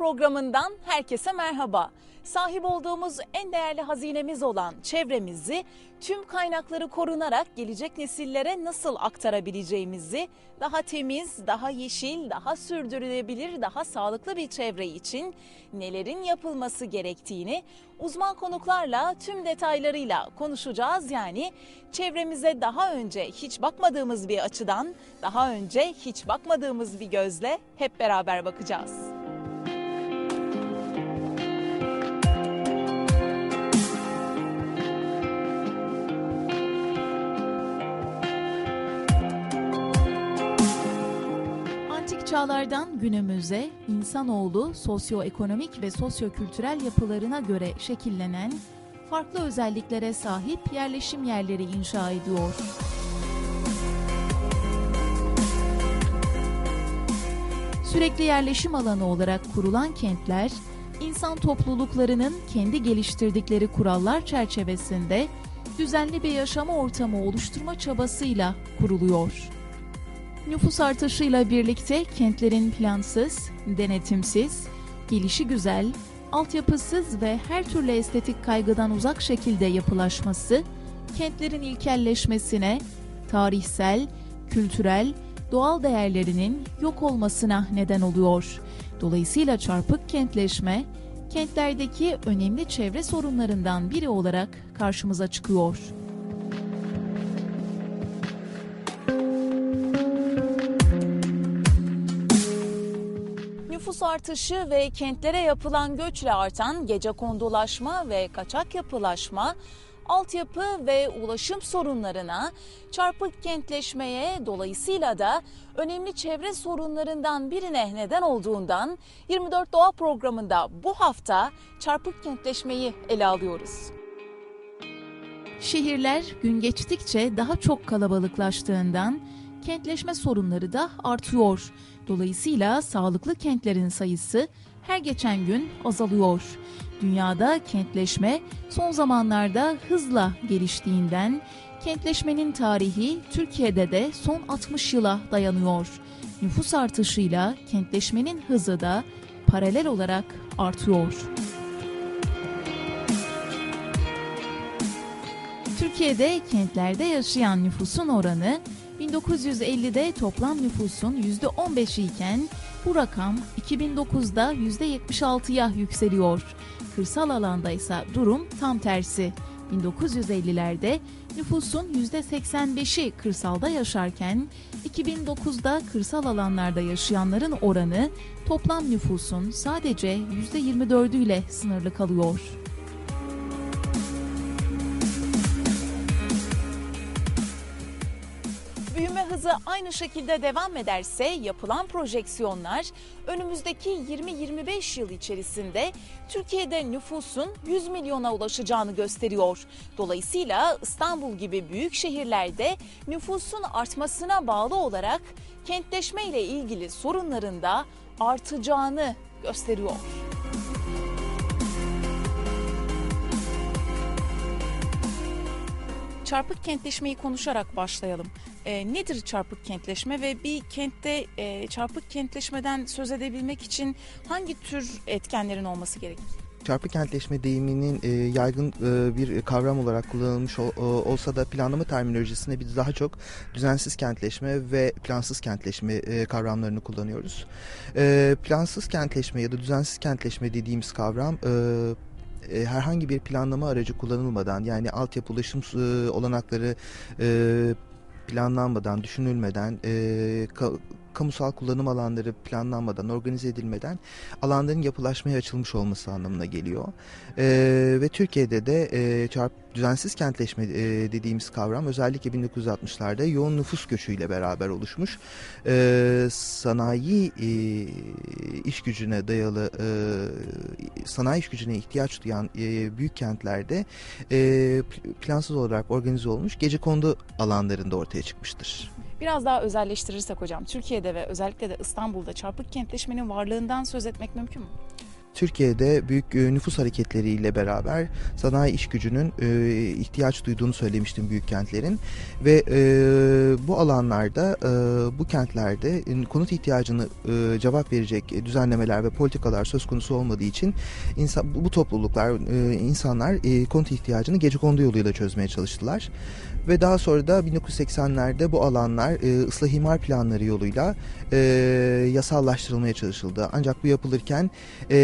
24 Doğa programından herkese merhaba. Sahip olduğumuz en değerli hazinemiz olan çevremizi tüm kaynakları korunarak gelecek nesillere nasıl aktarabileceğimizi daha temiz, daha yeşil, daha sürdürülebilir, daha sağlıklı bir çevre için nelerin yapılması gerektiğini uzman konuklarla tüm detaylarıyla konuşacağız. Yani çevremize daha önce hiç bakmadığımız bir açıdan, daha önce hiç bakmadığımız bir gözle hep beraber bakacağız. Çağlardan günümüze insanoğlu sosyoekonomik ve sosyokültürel yapılarına göre şekillenen farklı özelliklere sahip yerleşim yerleri inşa ediyor. Sürekli yerleşim alanı olarak kurulan kentler, insan topluluklarının kendi geliştirdikleri kurallar çerçevesinde düzenli bir yaşama ortamı oluşturma çabasıyla kuruluyor. Nüfus artışıyla birlikte kentlerin plansız, denetimsiz, gelişi güzel, altyapısız ve her türlü estetik kaygıdan uzak şekilde yapılaşması, kentlerin ilkelleşmesine, tarihsel, kültürel, doğal değerlerinin yok olmasına neden oluyor. Dolayısıyla çarpık kentleşme, kentlerdeki önemli çevre sorunlarından biri olarak karşımıza çıkıyor. Nüfus artışı ve kentlere yapılan göçle artan gece kondulaşma ve kaçak yapılaşma, altyapı ve ulaşım sorunlarına, çarpık kentleşmeye dolayısıyla da önemli çevre sorunlarından birine neden olduğundan 24 Doğa programında bu hafta çarpık kentleşmeyi ele alıyoruz. Şehirler gün geçtikçe daha çok kalabalıklaştığından kentleşme sorunları da artıyor. Dolayısıyla sağlıklı kentlerin sayısı her geçen gün azalıyor. Dünyada kentleşme son zamanlarda hızla geliştiğinden kentleşmenin tarihi Türkiye'de de son 60 yıla dayanıyor. Nüfus artışıyla kentleşmenin hızı da paralel olarak artıyor. Türkiye'de kentlerde yaşayan nüfusun oranı 1950'de toplam nüfusun %15'i iken bu rakam 2009'da %76'ya yükseliyor. Kırsal alanda ise durum tam tersi. 1950'lerde nüfusun %85'i kırsalda yaşarken 2009'da kırsal alanlarda yaşayanların oranı toplam nüfusun sadece %24'ü ile sınırlı kalıyor. Büyüme hızı aynı şekilde devam ederse yapılan projeksiyonlar önümüzdeki 20-25 yıl içerisinde Türkiye'de nüfusun 100 milyona ulaşacağını gösteriyor. Dolayısıyla İstanbul gibi büyük şehirlerde nüfusun artmasına bağlı olarak kentleşme ile ilgili sorunların da artacağını gösteriyor. Çarpık kentleşmeyi konuşarak başlayalım. E, nedir çarpık kentleşme ve bir kentte e, çarpık kentleşmeden söz edebilmek için hangi tür etkenlerin olması gerekir? Çarpık kentleşme deyiminin e, yaygın e, bir kavram olarak kullanılmış ol, o, olsa da planlama terminolojisinde biz daha çok düzensiz kentleşme ve plansız kentleşme e, kavramlarını kullanıyoruz. E, plansız kentleşme ya da düzensiz kentleşme dediğimiz kavram e, e, herhangi bir planlama aracı kullanılmadan yani altyapı ulaşım e, olanakları e, planlanmadan, düşünülmeden, kamusal kullanım alanları planlanmadan, organize edilmeden alanların yapılaşmaya açılmış olması anlamına geliyor. E, ve Türkiye'de de e, çarp düzensiz kentleşme e, dediğimiz kavram özellikle 1960'larda yoğun nüfus göçüyle beraber oluşmuş. E, sanayi e, iş gücüne dayalı e, sanayi iş gücüne ihtiyaç duyan e, büyük kentlerde e, plansız olarak organize olmuş gece kondu alanlarında ortaya çıkmıştır. Biraz daha özelleştirirsek hocam, Türkiye'de ve özellikle de İstanbul'da çarpık kentleşmenin varlığından söz etmek mümkün mü? Türkiye'de büyük e, nüfus hareketleriyle beraber sanayi iş gücünün e, ihtiyaç duyduğunu söylemiştim büyük kentlerin ve e, bu alanlarda bu kentlerde konut ihtiyacını cevap verecek düzenlemeler ve politikalar söz konusu olmadığı için bu, topluluklar insanlar konut ihtiyacını gece kondu yoluyla çözmeye çalıştılar ve daha sonra da 1980'lerde bu alanlar e, ıslah imar planları yoluyla e, yasallaştırılmaya çalışıldı. Ancak bu yapılırken e,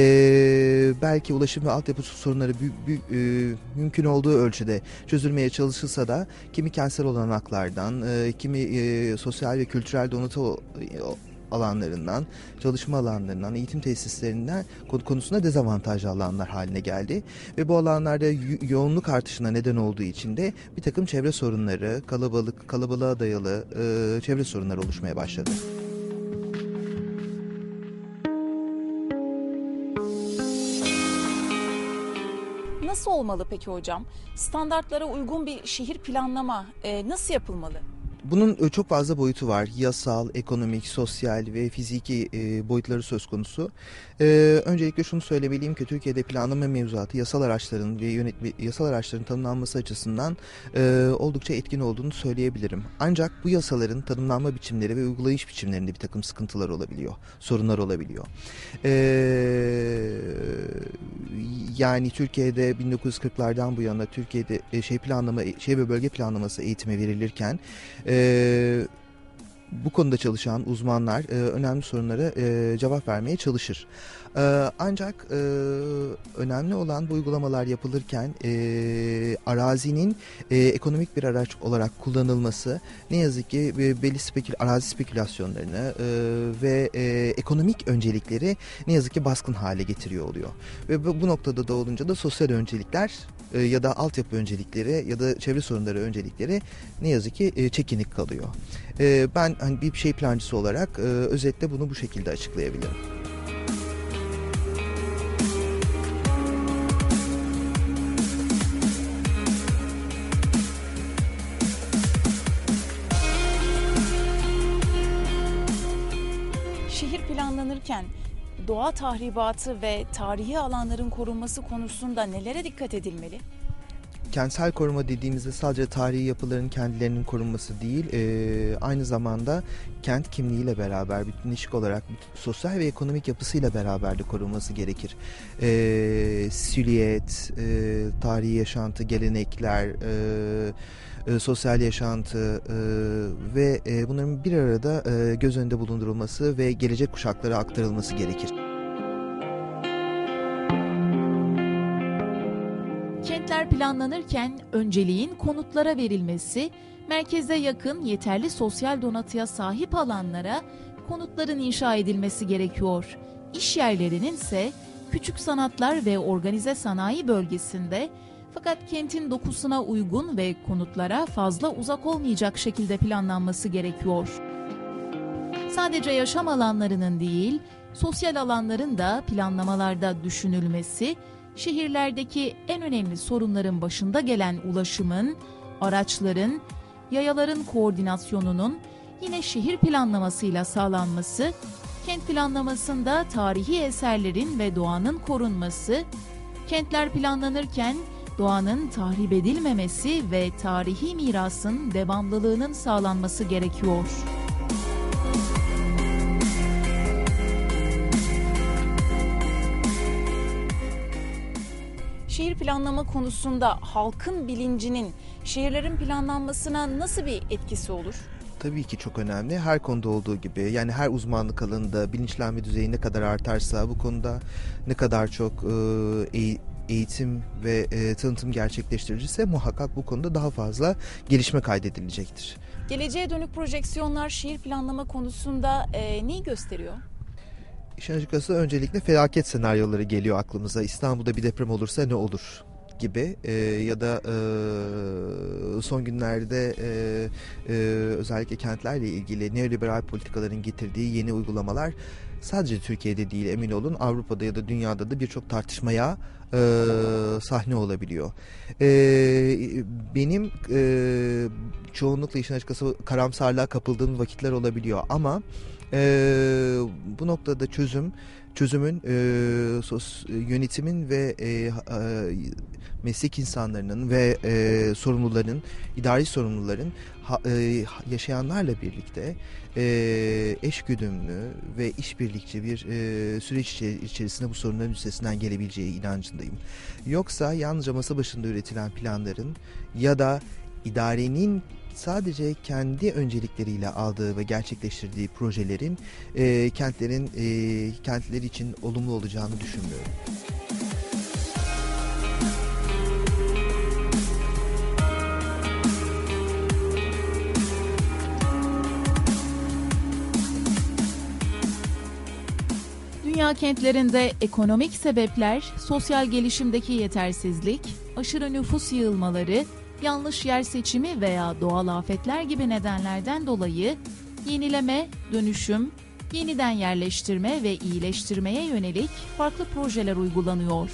belki ulaşım ve altyapı sorunları e, mümkün olduğu ölçüde çözülmeye çalışılsa da kimi kentsel olanaklardan, e, kimi e, sosyal ve kültürel donatı o- alanlarından, çalışma alanlarından, eğitim tesislerinden konu- konusunda dezavantajlı alanlar haline geldi. Ve bu alanlarda yo- yoğunluk artışına neden olduğu için de bir takım çevre sorunları, kalabalık, kalabalığa dayalı e, çevre sorunları oluşmaya başladı. Nasıl olmalı peki hocam? Standartlara uygun bir şehir planlama e, nasıl yapılmalı? Bunun e, çok fazla boyutu var. Yasal, ekonomik, sosyal ve fiziki e, boyutları söz konusu. E, öncelikle şunu söylemeliyim ki Türkiye'de planlama mevzuatı yasal araçların ve yönetme, yasal araçların tanımlanması açısından oldukça etkin olduğunu söyleyebilirim. Ancak bu yasaların tanımlanma biçimleri ve uygulayış biçimlerinde bir takım sıkıntılar olabiliyor, sorunlar olabiliyor. Yani Türkiye'de 1940'lardan bu yana Türkiye'de şey planlama, şey ve bölge planlaması eğitimi verilirken e, bu konuda çalışan uzmanlar e, önemli sorunlara e, cevap vermeye çalışır. E, ancak e, önemli olan bu uygulamalar yapılırken e, arazinin e, ekonomik bir araç olarak kullanılması ne yazık ki belli spekül arazi spekülasyonlarını ve ekonomik öncelikleri ne yazık ki baskın hale getiriyor oluyor. Ve bu, noktada da olunca da sosyal öncelikler ya da altyapı öncelikleri ya da çevre sorunları öncelikleri ne yazık ki çekinik kalıyor. Ben hani bir şey plancısı olarak özetle bunu bu şekilde açıklayabilirim. Doğa tahribatı ve tarihi alanların korunması konusunda nelere dikkat edilmeli? kentsel koruma dediğimizde sadece tarihi yapıların kendilerinin korunması değil, e, aynı zamanda kent kimliğiyle beraber bütünleşik olarak sosyal ve ekonomik yapısıyla beraber de korunması gerekir. E, silüet, e, tarihi yaşantı, gelenekler, e, e, sosyal yaşantı e, ve e, bunların bir arada e, göz önünde bulundurulması ve gelecek kuşaklara aktarılması gerekir. Kentler planlanırken önceliğin konutlara verilmesi, merkeze yakın yeterli sosyal donatıya sahip alanlara konutların inşa edilmesi gerekiyor. İş yerlerinin ise küçük sanatlar ve organize sanayi bölgesinde fakat kentin dokusuna uygun ve konutlara fazla uzak olmayacak şekilde planlanması gerekiyor. Sadece yaşam alanlarının değil, sosyal alanların da planlamalarda düşünülmesi, şehirlerdeki en önemli sorunların başında gelen ulaşımın, araçların, yayaların koordinasyonunun yine şehir planlamasıyla sağlanması, kent planlamasında tarihi eserlerin ve doğanın korunması, kentler planlanırken doğanın tahrip edilmemesi ve tarihi mirasın devamlılığının sağlanması gerekiyor. Şehir planlama konusunda halkın bilincinin şehirlerin planlanmasına nasıl bir etkisi olur? Tabii ki çok önemli. Her konuda olduğu gibi yani her uzmanlık alanında bilinçlenme düzeyi ne kadar artarsa bu konuda ne kadar çok e, eğitim ve e, tanıtım gerçekleştirilirse muhakkak bu konuda daha fazla gelişme kaydedilecektir. Geleceğe dönük projeksiyonlar şehir planlama konusunda e, neyi gösteriyor? İşin açıkçası öncelikle felaket senaryoları geliyor aklımıza. İstanbul'da bir deprem olursa ne olur gibi e, ya da e, son günlerde e, e, özellikle kentlerle ilgili neoliberal politikaların getirdiği yeni uygulamalar sadece Türkiye'de değil emin olun Avrupa'da ya da dünyada da birçok tartışmaya e, sahne olabiliyor. E, benim e, çoğunlukla işin açıkçası karamsarlığa kapıldığım vakitler olabiliyor ama e, bu noktada çözüm çözümün e, sos, yönetimin ve e, e, meslek insanlarının ve e, sorumluların, idari sorumluların ha- e, yaşayanlarla birlikte e, eşgüdümlü ve işbirlikçi bir e, süreç içe- içerisinde bu sorunların üstesinden gelebileceği inancındayım. Yoksa yalnızca masa başında üretilen planların ya da idarenin sadece kendi öncelikleriyle aldığı ve gerçekleştirdiği projelerin e, kentlerin e, kentler için olumlu olacağını düşünmüyorum. Dünya kentlerinde ekonomik sebepler, sosyal gelişimdeki yetersizlik, aşırı nüfus yığılmaları, yanlış yer seçimi veya doğal afetler gibi nedenlerden dolayı yenileme, dönüşüm, yeniden yerleştirme ve iyileştirmeye yönelik farklı projeler uygulanıyor.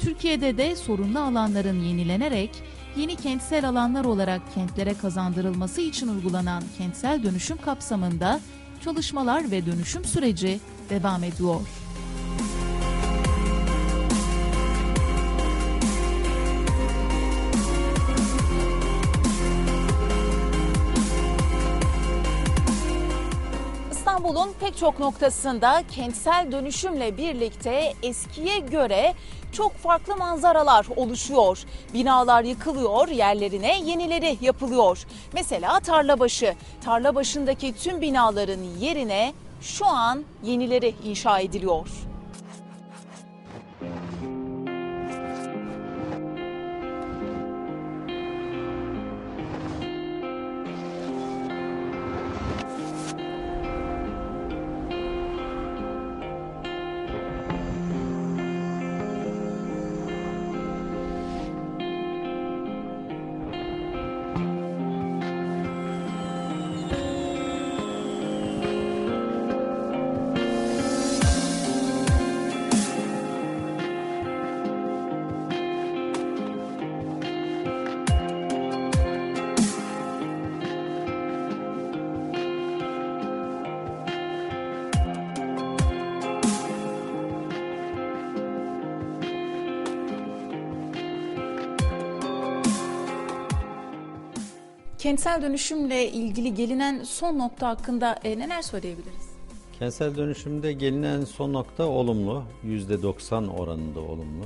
Türkiye'de de sorunlu alanların yenilenerek yeni kentsel alanlar olarak kentlere kazandırılması için uygulanan kentsel dönüşüm kapsamında çalışmalar ve dönüşüm süreci devam ediyor. Pek çok noktasında kentsel dönüşümle birlikte eskiye göre çok farklı manzaralar oluşuyor. Binalar yıkılıyor, yerlerine yenileri yapılıyor. Mesela Tarlabaşı. Tarlabaşı'ndaki tüm binaların yerine şu an yenileri inşa ediliyor. Kentsel dönüşümle ilgili gelinen son nokta hakkında e, neler söyleyebiliriz? Kentsel dönüşümde gelinen son nokta olumlu. %90 oranında olumlu.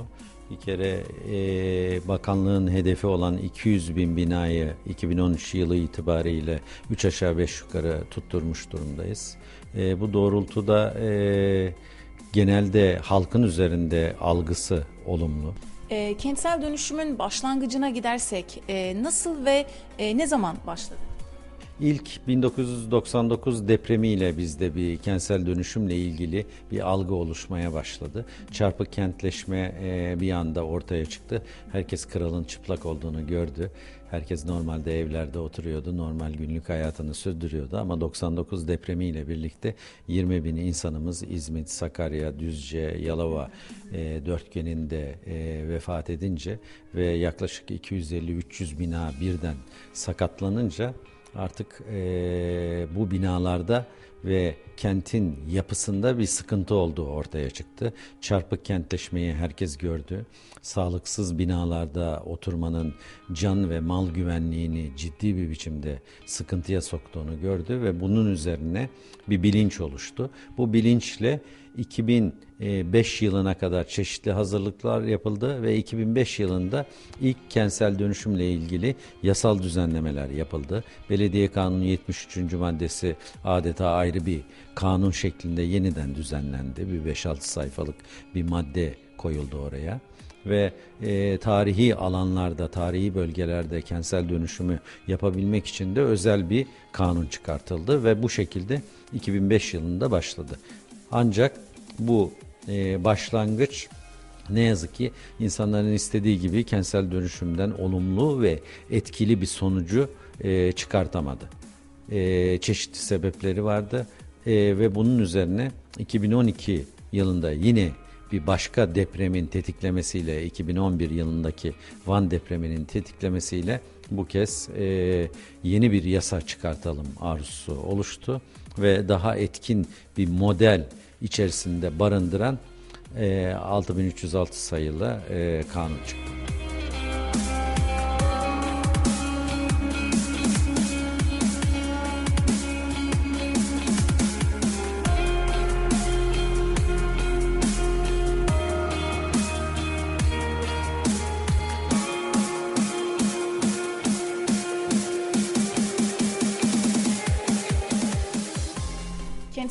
Bir kere e, bakanlığın hedefi olan 200 bin binayı 2013 yılı itibariyle 3 aşağı 5 yukarı tutturmuş durumdayız. E, bu doğrultuda e, genelde halkın üzerinde algısı olumlu. E, kentsel dönüşümün başlangıcına gidersek e, nasıl ve e, ne zaman başladı? İlk 1999 depremiyle bizde bir kentsel dönüşümle ilgili bir algı oluşmaya başladı. Çarpık kentleşme e, bir anda ortaya çıktı. Herkes kralın çıplak olduğunu gördü. Herkes normalde evlerde oturuyordu, normal günlük hayatını sürdürüyordu ama 99 depremiyle birlikte 20 bin insanımız İzmit, Sakarya, Düzce, Yalova e, dörtgeninde e, vefat edince ve yaklaşık 250-300 bina birden sakatlanınca artık eee, bu binalarda ve kentin yapısında bir sıkıntı olduğu ortaya çıktı. Çarpık kentleşmeyi herkes gördü. Sağlıksız binalarda oturmanın can ve mal güvenliğini ciddi bir biçimde sıkıntıya soktuğunu gördü ve bunun üzerine bir bilinç oluştu. Bu bilinçle 2005 yılına kadar çeşitli hazırlıklar yapıldı ve 2005 yılında ilk kentsel dönüşümle ilgili yasal düzenlemeler yapıldı. Belediye Kanunu 73. maddesi adeta ayrı bir kanun şeklinde yeniden düzenlendi. Bir 5-6 sayfalık bir madde koyuldu oraya ve e, tarihi alanlarda, tarihi bölgelerde kentsel dönüşümü yapabilmek için de özel bir kanun çıkartıldı ve bu şekilde 2005 yılında başladı. Ancak bu e, başlangıç ne yazık ki insanların istediği gibi kentsel dönüşümden olumlu ve etkili bir sonucu e, çıkartamadı. E, çeşitli sebepleri vardı E, ve bunun üzerine 2012 yılında yine bir başka depremin tetiklemesiyle 2011 yılındaki Van depreminin tetiklemesiyle bu kez e, yeni bir yasa çıkartalım arzusu oluştu ve daha etkin bir model içerisinde barındıran e, 6306 sayılı e, kanun çıktı.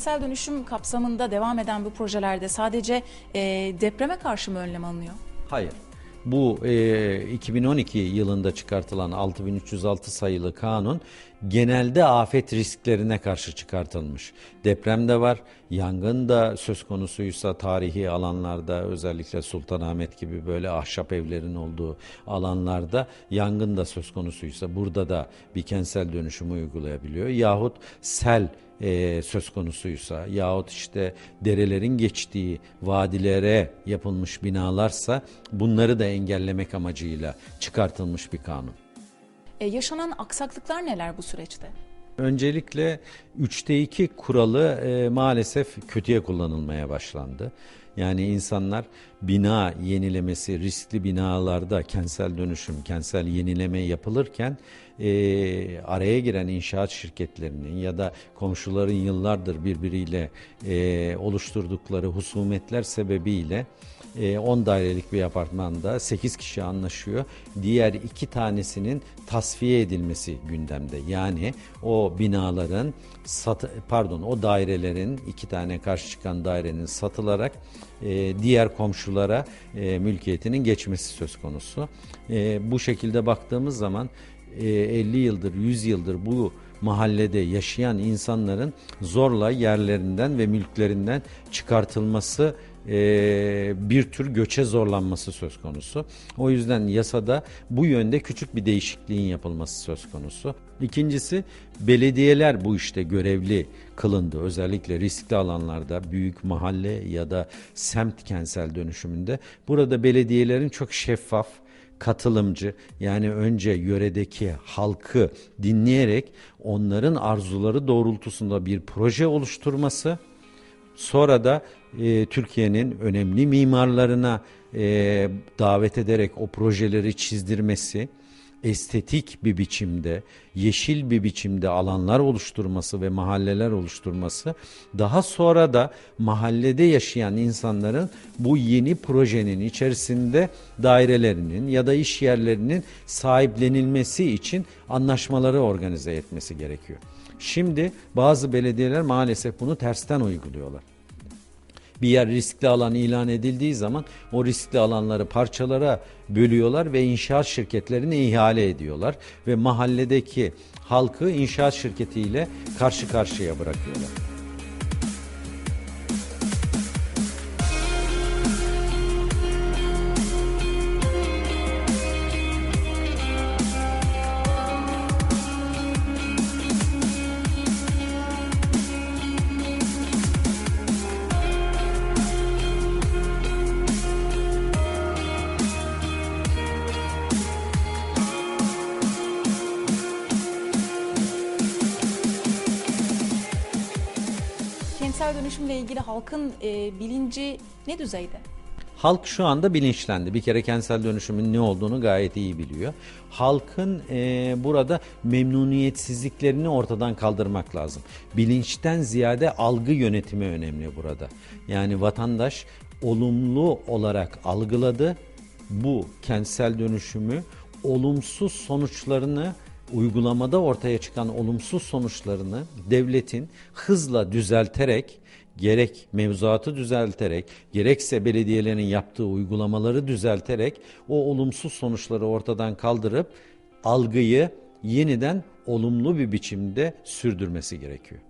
Kentsel dönüşüm kapsamında devam eden bu projelerde sadece e, depreme karşı mı önlem alınıyor? Hayır. Bu e, 2012 yılında çıkartılan 6306 sayılı kanun genelde afet risklerine karşı çıkartılmış. Deprem de var, yangın da söz konusuysa tarihi alanlarda özellikle Sultanahmet gibi böyle ahşap evlerin olduğu alanlarda yangın da söz konusuysa burada da bir kentsel dönüşümü uygulayabiliyor. Yahut sel e, söz konusuysa yahut işte derelerin geçtiği vadilere yapılmış binalarsa bunları da engellemek amacıyla çıkartılmış bir kanun. E, yaşanan aksaklıklar neler bu süreçte? Öncelikle 3'te 2 kuralı e, maalesef kötüye kullanılmaya başlandı. Yani insanlar bina yenilemesi, riskli binalarda kentsel dönüşüm, kentsel yenileme yapılırken e, araya giren inşaat şirketlerinin ya da komşuların yıllardır birbiriyle e, oluşturdukları husumetler sebebiyle 10 dairelik bir apartmanda 8 kişi anlaşıyor. Diğer iki tanesinin tasfiye edilmesi gündemde. Yani o binaların pardon o dairelerin iki tane karşı çıkan dairenin satılarak e, diğer komşulara e, mülkiyetinin geçmesi söz konusu. E, bu şekilde baktığımız zaman e, 50 yıldır 100 yıldır bu mahallede yaşayan insanların zorla yerlerinden ve mülklerinden çıkartılması e, bir tür göçe zorlanması söz konusu. O yüzden yasada bu yönde küçük bir değişikliğin yapılması söz konusu. İkincisi belediyeler bu işte görevli kılındı. Özellikle riskli alanlarda büyük mahalle ya da semt kentsel dönüşümünde burada belediyelerin çok şeffaf, katılımcı yani önce yöredeki halkı dinleyerek onların arzuları doğrultusunda bir proje oluşturması sonra da e, Türkiye'nin önemli mimarlarına e, davet ederek o projeleri çizdirmesi, estetik bir biçimde, yeşil bir biçimde alanlar oluşturması ve mahalleler oluşturması, daha sonra da mahallede yaşayan insanların bu yeni projenin içerisinde dairelerinin ya da iş yerlerinin sahiplenilmesi için anlaşmaları organize etmesi gerekiyor. Şimdi bazı belediyeler maalesef bunu tersten uyguluyorlar bir yer riskli alan ilan edildiği zaman o riskli alanları parçalara bölüyorlar ve inşaat şirketlerine ihale ediyorlar ve mahalledeki halkı inşaat şirketiyle karşı karşıya bırakıyorlar. Kentsel dönüşümle ilgili halkın e, bilinci ne düzeyde? Halk şu anda bilinçlendi. Bir kere kentsel dönüşümün ne olduğunu gayet iyi biliyor. Halkın e, burada memnuniyetsizliklerini ortadan kaldırmak lazım. Bilinçten ziyade algı yönetimi önemli burada. Yani vatandaş olumlu olarak algıladı. Bu kentsel dönüşümü olumsuz sonuçlarını uygulamada ortaya çıkan olumsuz sonuçlarını devletin hızla düzelterek gerek mevzuatı düzelterek gerekse belediyelerin yaptığı uygulamaları düzelterek o olumsuz sonuçları ortadan kaldırıp algıyı yeniden olumlu bir biçimde sürdürmesi gerekiyor.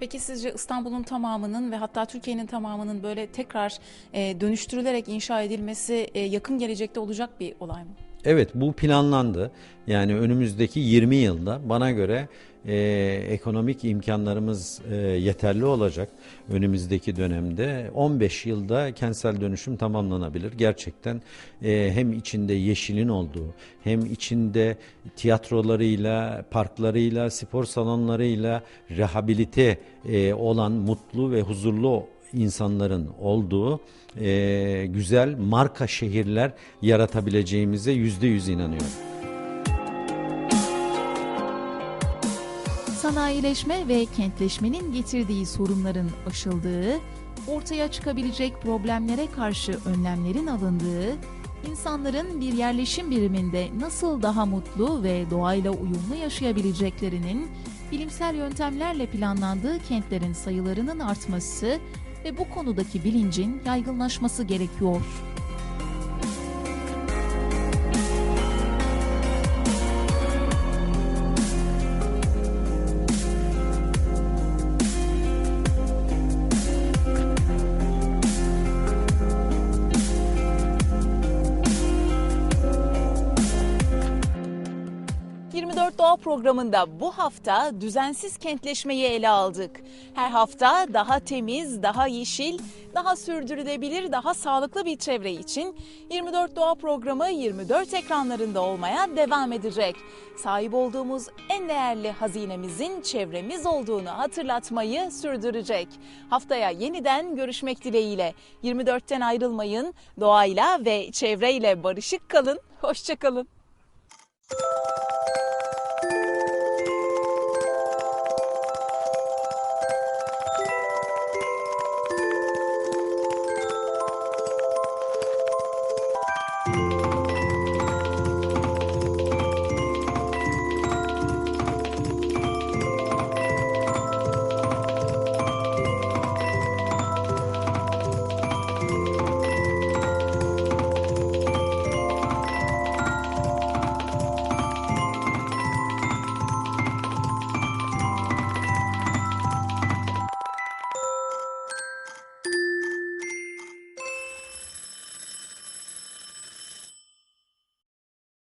Peki sizce İstanbul'un tamamının ve hatta Türkiye'nin tamamının böyle tekrar e, dönüştürülerek inşa edilmesi e, yakın gelecekte olacak bir olay mı? Evet bu planlandı. Yani önümüzdeki 20 yılda bana göre e, ekonomik imkanlarımız e, yeterli olacak. Önümüzdeki dönemde 15 yılda kentsel dönüşüm tamamlanabilir. Gerçekten e, hem içinde yeşilin olduğu hem içinde tiyatrolarıyla, parklarıyla, spor salonlarıyla rehabilite e, olan mutlu ve huzurlu insanların olduğu e, güzel marka şehirler yaratabileceğimize yüzde yüz inanıyorum. Sanayileşme ve kentleşmenin getirdiği sorunların aşıldığı, ortaya çıkabilecek problemlere karşı önlemlerin alındığı, insanların bir yerleşim biriminde nasıl daha mutlu ve doğayla uyumlu yaşayabileceklerinin bilimsel yöntemlerle planlandığı kentlerin sayılarının artması ve bu konudaki bilincin yaygınlaşması gerekiyor. Programında bu hafta düzensiz kentleşmeyi ele aldık. Her hafta daha temiz, daha yeşil, daha sürdürülebilir, daha sağlıklı bir çevre için 24 Doğa programı 24 ekranlarında olmaya devam edecek. Sahip olduğumuz en değerli hazinemizin çevremiz olduğunu hatırlatmayı sürdürecek. Haftaya yeniden görüşmek dileğiyle 24'ten ayrılmayın, doğayla ve çevreyle barışık kalın, hoşçakalın.